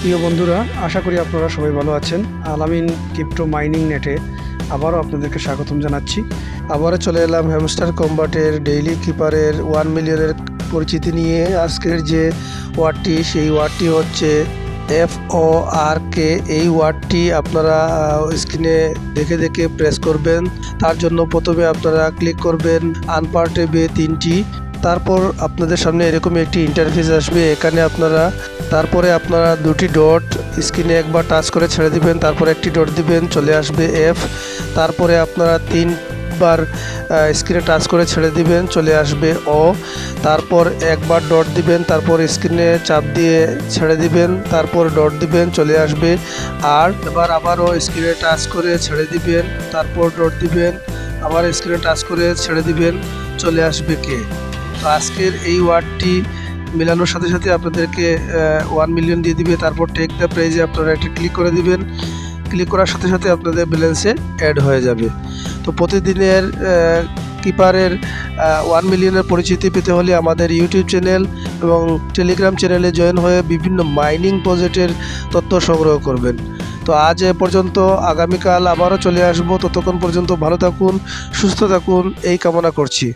প্রিয় বন্ধুরা, আশা করি আপনারা সবাই ভালো আছেন। আলামিন ক্রিপ্টো মাইনিং নেটে আবারও আপনাদেরকে স্বাগতম জানাচ্ছি। আবারও চলে এলাম হ্যামস্টার কম্বাটের ডেইলি কিপারের ওয়ান মিলিয়নের পরিচিতি নিয়ে। আজকের যে ওয়ার্ডটি, সেই ওয়ার্ডটি হচ্ছে এফ ও আর কে এই ওয়ার্ডটি আপনারা স্ক্রিনে দেখে দেখে প্রেস করবেন। তার জন্য প্রথমে আপনারা ক্লিক করবেন আনপার্টে বে তিনটি। তারপর আপনাদের সামনে এরকম একটি ইন্টারফেস আসবে। এখানে আপনারা, তারপরে আপনারা দুটি ডট স্ক্রিনে একবার টাচ করে ছেড়ে দিবেন, তারপর একটি ডট দিবেন, চলে আসবে এফ তারপরে আপনারা তিনবার স্ক্রিনে টাচ করে ছেড়ে দিবেন, চলে আসবে ও তারপর একবার ডট দিবেন, তারপর স্ক্রিনে চাপ দিয়ে ছেড়ে দিবেন, তারপর ডট দিবেন, চলে আসবে আর এবার আবারও স্ক্রিনে টাচ করে ছেড়ে দিবেন, তারপর ডট দিবেন, আবার স্ক্রিনে টাচ করে ছেড়ে দিবেন, চলে আসবে কে তো আজকের এই ওয়ার্ডটি মেলানোর সাথে সাথে আপনাদেরকে ওয়ান মিলিয়ন দিয়ে দিবে, তারপর টেক দ্য প্রাইজে আপনারা একটা ক্লিক করে দিবেন। ক্লিক করার সাথে সাথে আপনাদের ব্যালেন্সে অ্যাড হয়ে যাবে। তো প্রতিদিনের কিপারের ওয়ান মিলিয়নের পরিচিতি পেতে হলে আমাদের ইউটিউব চ্যানেল এবং টেলিগ্রাম চ্যানেলে জয়েন হয়ে বিভিন্ন মাইনিং প্রজেক্টের তথ্য সংগ্রহ করবেন। তো আজ এ পর্যন্ত, আগামীকাল আবারও চলে আসব। ততক্ষণ পর্যন্ত ভালো থাকুন, সুস্থ থাকুন, এই কামনা করছি।